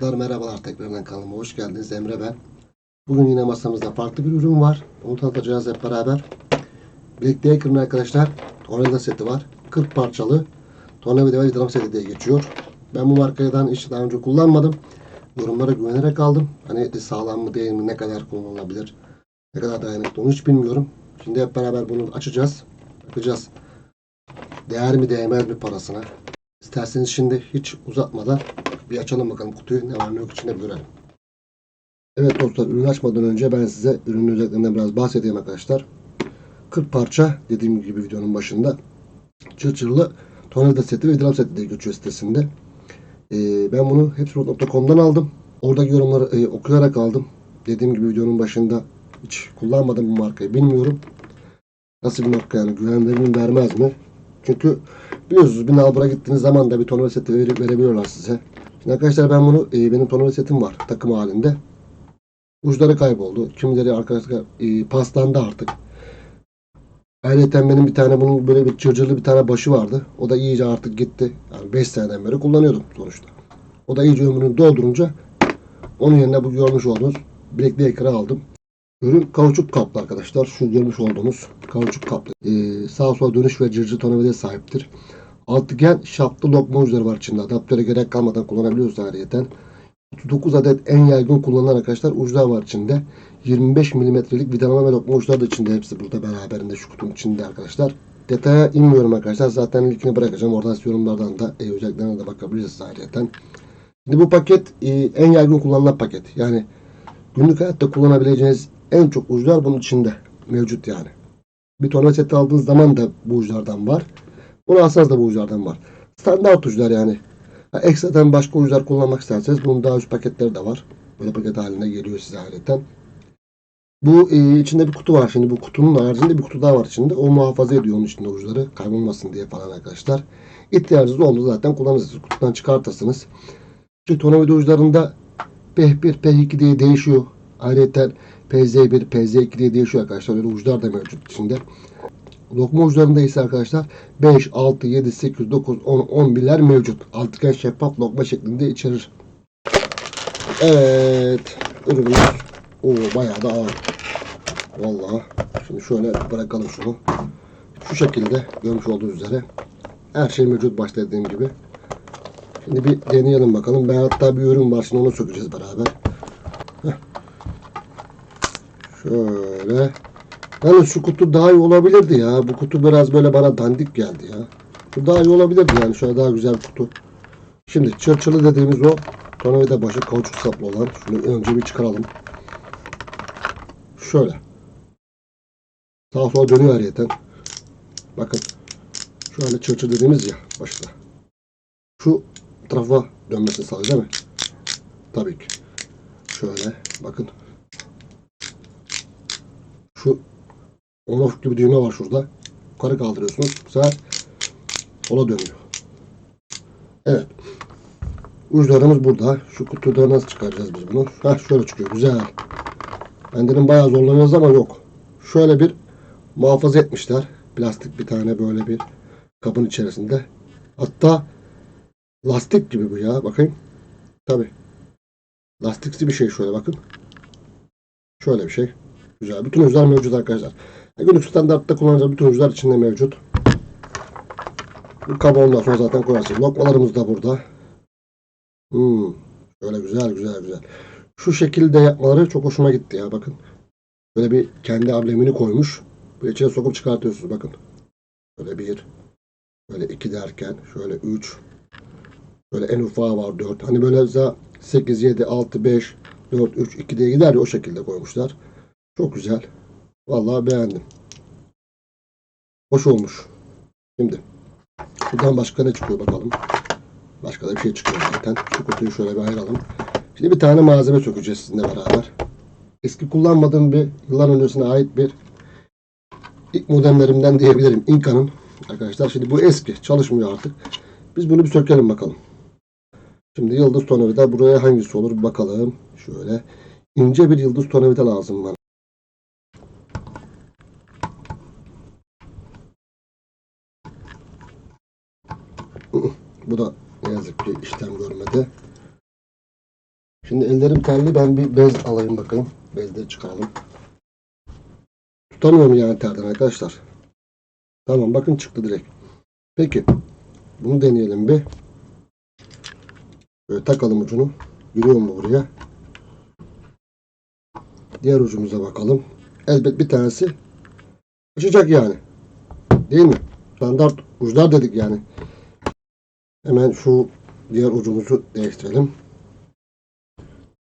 Dostlar merhabalar tekrardan kanalıma hoş geldiniz. Emre ben. Bugün yine masamızda farklı bir ürün var. Onu tanıtacağız hep beraber. Black Baker'ın arkadaşlar tornavida seti var. 40 parçalı tornavida ve drum seti diye geçiyor. Ben bu markadan hiç daha önce kullanmadım. Yorumlara güvenerek aldım. Hani sağlam mı değil mi, ne kadar kullanılabilir, ne kadar dayanıklı onu hiç bilmiyorum. Şimdi hep beraber bunu açacağız. Bakacağız. Değer mi değmez mi parasına. İsterseniz şimdi hiç uzatmadan bir açalım bakalım kutuyu ne var ne yok içinde bir görelim. Evet dostlar ürünü açmadan önce ben size ürünün özelliklerinden biraz bahsedeyim arkadaşlar. 40 parça dediğim gibi videonun başında çırçırlı tornavida seti ve drum seti diye geçiyor sitesinde. Ee, ben bunu hepsi.com'dan aldım. Oradaki yorumları e, okuyarak aldım. Dediğim gibi videonun başında hiç kullanmadım bu markayı bilmiyorum. Nasıl bir marka yani güven vermez mi? Çünkü biliyorsunuz bir nalbura gittiğiniz zaman da bir tornavida seti vere- verebiliyorlar size. Şimdi arkadaşlar ben bunu e, benim tornavida setim var takım halinde. Uçları kayboldu. Kimileri arkadaşlar e, paslandı artık. Ayrıca benim bir tane bunun böyle bir çırcırlı bir tane başı vardı. O da iyice artık gitti. Yani 5 seneden beri kullanıyordum sonuçta. O da iyice ömrünü doldurunca onun yerine bu görmüş olduğunuz Black Baker'ı aldım. Ürün kauçuk kaplı arkadaşlar. Şu görmüş olduğunuz kauçuk kaplı. Ee, sağa sola dönüş ve cırcır tornavidaya sahiptir. Altıgen şaftlı lokma uçları var içinde. Adaptöre gerek kalmadan kullanabiliyoruz ayrıyeten. 39 adet en yaygın kullanılan arkadaşlar uçlar var içinde. 25 milimetrelik vidalama ve lokma uçları da içinde. Hepsi burada beraberinde şu kutunun içinde arkadaşlar. Detaya inmiyorum arkadaşlar. Zaten linkini bırakacağım. Oradan yorumlardan da e, özelliklerine de bakabilirsiniz ayrıyeten. Şimdi bu paket e, en yaygın kullanılan paket. Yani günlük hayatta kullanabileceğiniz en çok uçlar bunun içinde mevcut yani. Bir torna seti aldığınız zaman da bu uçlardan var. Alsanız da bu uçlardan var. Standart uçlar yani. Ha, ekstradan başka uçlar kullanmak isterseniz bunun daha üst paketleri de var. Böyle paket halinde geliyor size ayrıca. Bu e, içinde bir kutu var. Şimdi bu kutunun haricinde bir kutu daha var içinde. O muhafaza ediyor onun içinde uçları. Kaybolmasın diye falan arkadaşlar. İhtiyacınız oldu zaten kullanırsınız. Kutudan çıkartırsınız. Şu tornavida uçlarında P1, P2 diye değişiyor. Ayrıca PZ1, PZ2 diye değişiyor arkadaşlar. Öyle uçlar da mevcut içinde. Lokma uçlarında ise arkadaşlar 5, 6, 7, 8, 9, 10, 11'ler mevcut. Altıgen şeffaf lokma şeklinde içerir. Evet. Ürünümüz o bayağı da ağır. Vallahi. Şimdi şöyle bırakalım şunu. Şu şekilde görmüş olduğunuz üzere. Her şey mevcut başta dediğim gibi. Şimdi bir deneyelim bakalım. Ben hatta bir ürün var. Şimdi onu sökeceğiz beraber. Heh. Şöyle. Yalnız şu kutu daha iyi olabilirdi ya. Bu kutu biraz böyle bana dandik geldi ya. Bu daha iyi olabilirdi yani. Şöyle daha güzel bir kutu. Şimdi çırçılı dediğimiz o tornavida başı kauçuk saplı olan. Şunu önce bir çıkaralım. Şöyle. Sağa sola dönüyor ayrıyeten. Bakın. Şöyle çırçı dediğimiz ya başta. Şu tarafa dönmesini sağlıyor değil mi? Tabii ki. Şöyle bakın. Şu on off gibi düğme var şurada. Yukarı kaldırıyorsunuz. Bu sefer sola dönüyor. Evet. Uçlarımız burada. Şu kutuda nasıl çıkaracağız biz bunu? Heh şöyle çıkıyor. Güzel. Ben dedim bayağı zorlanıyoruz ama yok. Şöyle bir muhafaza etmişler. Plastik bir tane böyle bir kabın içerisinde. Hatta lastik gibi bu ya. Bakayım. Tabi. Lastiksi bir şey şöyle bakın. Şöyle bir şey. Güzel. Bütün uçlar mevcut arkadaşlar. E, günlük standartta kullanacağımız bütün uçlar içinde mevcut. Bu kabı ondan sonra zaten koyarsınız. Lokmalarımız da burada. Hmm. Şöyle güzel güzel güzel. Şu şekilde yapmaları çok hoşuma gitti ya bakın. Böyle bir kendi amblemini koymuş. Bu içine sokup çıkartıyorsunuz bakın. Böyle bir. Böyle iki derken şöyle üç. Böyle en ufağı var dört. Hani böyle mesela 8, 7, 6, 5, 4, 3, 2 diye gider ya o şekilde koymuşlar. Çok güzel. Vallahi beğendim. Hoş olmuş. Şimdi buradan başka ne çıkıyor bakalım. Başka da bir şey çıkıyor zaten. Şu kutuyu şöyle bir ayıralım. Şimdi bir tane malzeme sökeceğiz sizinle beraber. Eski kullanmadığım bir yıllar öncesine ait bir ilk modemlerimden diyebilirim. Inca'nın arkadaşlar. Şimdi bu eski. Çalışmıyor artık. Biz bunu bir sökelim bakalım. Şimdi yıldız tornavida buraya hangisi olur bakalım. Şöyle. ince bir yıldız tornavida lazım bana. Bu da ne yazık ki işlem görmedi. Şimdi ellerim terli. Ben bir bez alayım bakayım. Bezleri çıkaralım. Tutamıyorum yani terden arkadaşlar. Tamam bakın çıktı direkt. Peki. Bunu deneyelim bir. Böyle takalım ucunu. Giriyor mu buraya? Diğer ucumuza bakalım. Elbet bir tanesi açacak yani. Değil mi? Standart uçlar dedik yani. Hemen şu diğer ucumuzu değiştirelim.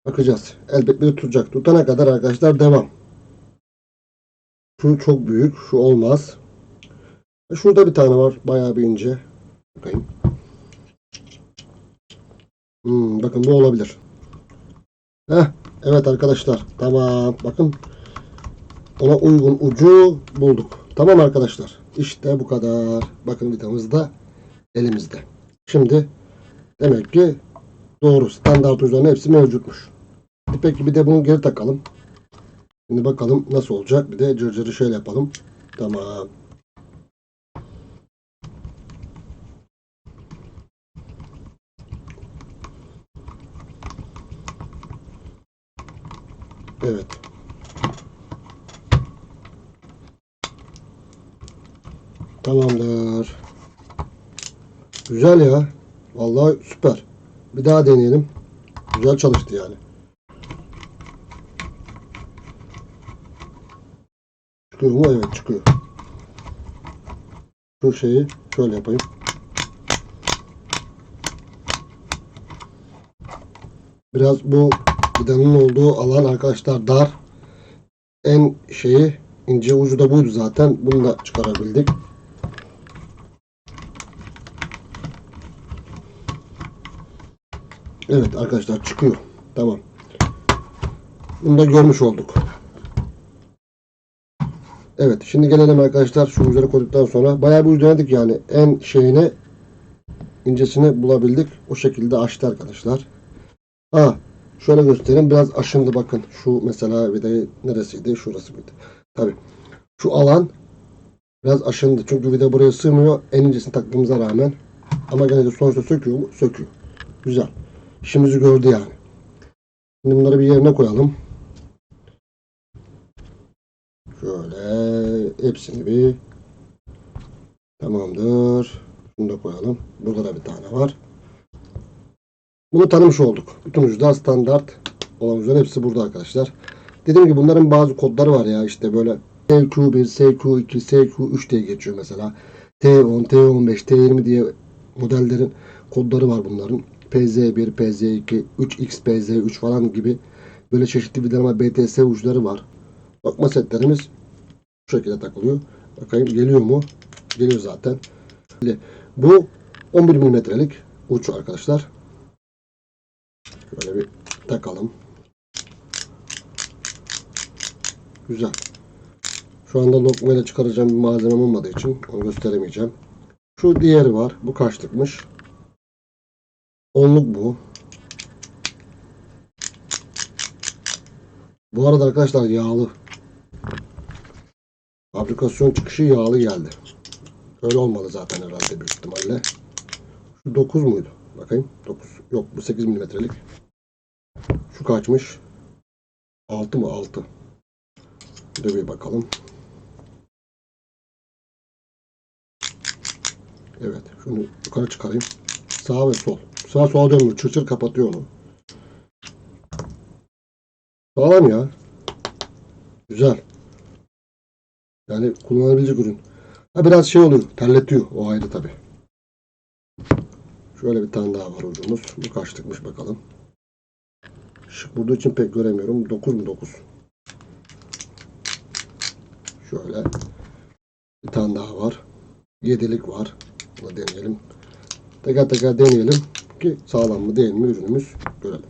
Bakacağız. Elbet biri tutacak. Tutana kadar arkadaşlar devam. Şu çok büyük. Şu olmaz. E, Şurada bir tane var. Bayağı bir ince. Bakayım. Hmm, bakın bu olabilir. Heh, evet arkadaşlar. Tamam. Bakın. Ona uygun ucu bulduk. Tamam arkadaşlar. İşte bu kadar. Bakın vidamız da elimizde. Şimdi demek ki doğru. Standart uçların hepsi mevcutmuş. Peki bir de bunu geri takalım. Şimdi bakalım nasıl olacak. Bir de cırcırı şöyle yapalım. Tamam. Evet. Tamamdır. Güzel ya. Vallahi süper. Bir daha deneyelim. Güzel çalıştı yani. Mu? Evet çıkıyor. Şu şeyi şöyle yapayım. Biraz bu vidanın olduğu alan arkadaşlar dar. En şeyi ince ucu da buydu zaten. Bunu da çıkarabildik. Evet arkadaşlar çıkıyor. Tamam. Bunu da görmüş olduk. Evet şimdi gelelim arkadaşlar şu üzere koyduktan sonra bayağı bir denedik yani en şeyini incesini bulabildik. O şekilde açtı arkadaşlar. Ha şöyle göstereyim biraz aşındı bakın. Şu mesela vidayı neresiydi? Şurası mıydı? Tabi. Şu alan biraz aşındı. Çünkü vida buraya sığmıyor. En incesini taktığımıza rağmen. Ama gene de sonuçta söküyor mu? Söküyor. Güzel. İşimizi gördü yani. Şimdi bunları bir yerine koyalım. Şöyle hepsini bir tamamdır. Bunu da koyalım. Burada da bir tane var. Bunu tanımış olduk. Bütün uçlar standart olan uçlar hepsi burada arkadaşlar. Dediğim gibi bunların bazı kodları var ya işte böyle SQ1, SQ2, SQ3 diye geçiyor mesela. T10, T15, T20 diye modellerin kodları var bunların. PZ1, PZ2, 3X, PZ3 falan gibi böyle çeşitli bir ama BTS uçları var. Bakma setlerimiz bu şekilde takılıyor. Bakayım geliyor mu? Geliyor zaten. Bu 11 milimetrelik uç arkadaşlar. Şöyle bir takalım. Güzel. Şu anda lokmayla çıkaracağım bir malzemem olmadığı için onu gösteremeyeceğim. Şu diğeri var. Bu kaçlıkmış? Onluk bu. Bu arada arkadaşlar yağlı. Fabrikasyon çıkışı yağlı geldi. Öyle olmalı zaten herhalde büyük ihtimalle. Şu 9 muydu? Bakayım. 9. Yok bu 8 milimetrelik. Şu kaçmış? 6 mı? 6. Bir de bir bakalım. Evet. Şunu yukarı çıkarayım. Sağ ve sol. Sağ sola dönmüyor. Çır kapatıyor onu. Sağlam ya. Güzel. Yani kullanılabilecek ürün. Ha biraz şey oluyor. Terletiyor. O ayrı tabi. Şöyle bir tane daha var ucumuz. Bu kaçlıkmış bakalım. Şık burada için pek göremiyorum. 9 mu 9? Şöyle. Bir tane daha var. 7'lik var. Bunu deneyelim. Teker teker deneyelim ki sağlam mı değil mi ürünümüz görelim.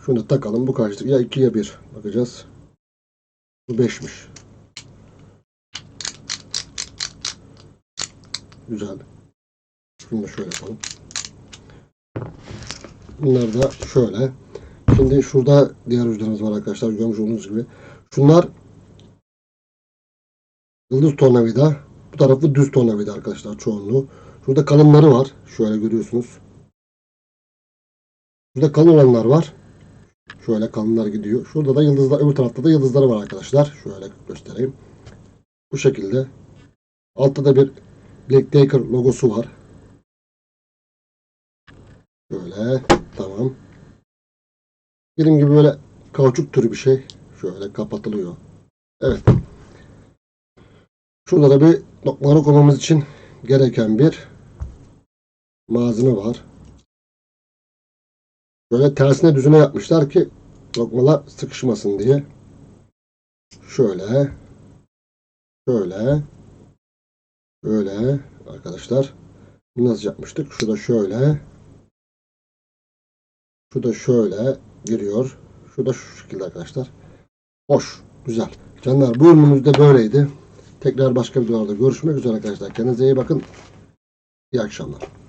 Şunu takalım. Bu kaçlık? Ya 2 ya 1. Bakacağız. Bu 5'miş. Güzel. Şunu da şöyle yapalım. Bunlar da şöyle. Şimdi şurada diğer uçlarımız var arkadaşlar. Görmüş olduğunuz gibi. Şunlar yıldız tornavida. Bu tarafı düz tornavida arkadaşlar çoğunluğu. Şurada kalınları var. Şöyle görüyorsunuz. Burada kalın olanlar var. Şöyle kalınlar gidiyor. Şurada da yıldızlar, öbür tarafta da yıldızları var arkadaşlar. Şöyle göstereyim. Bu şekilde. Altta da bir Black Decker logosu var. Şöyle. Tamam. Benim gibi böyle kauçuk türü bir şey. Şöyle kapatılıyor. Evet. Şurada da bir noktaları koymamız için gereken bir malzeme var. Böyle tersine düzüne yapmışlar ki lokmalar sıkışmasın diye. Şöyle. Şöyle. Böyle arkadaşlar. Nasıl yapmıştık? Şu da şöyle. Şu da şöyle giriyor. Şu da şu şekilde arkadaşlar. Hoş. Güzel. Canlar bu ürünümüz de böyleydi. Tekrar başka videolarda görüşmek üzere arkadaşlar. Kendinize iyi bakın. İyi akşamlar.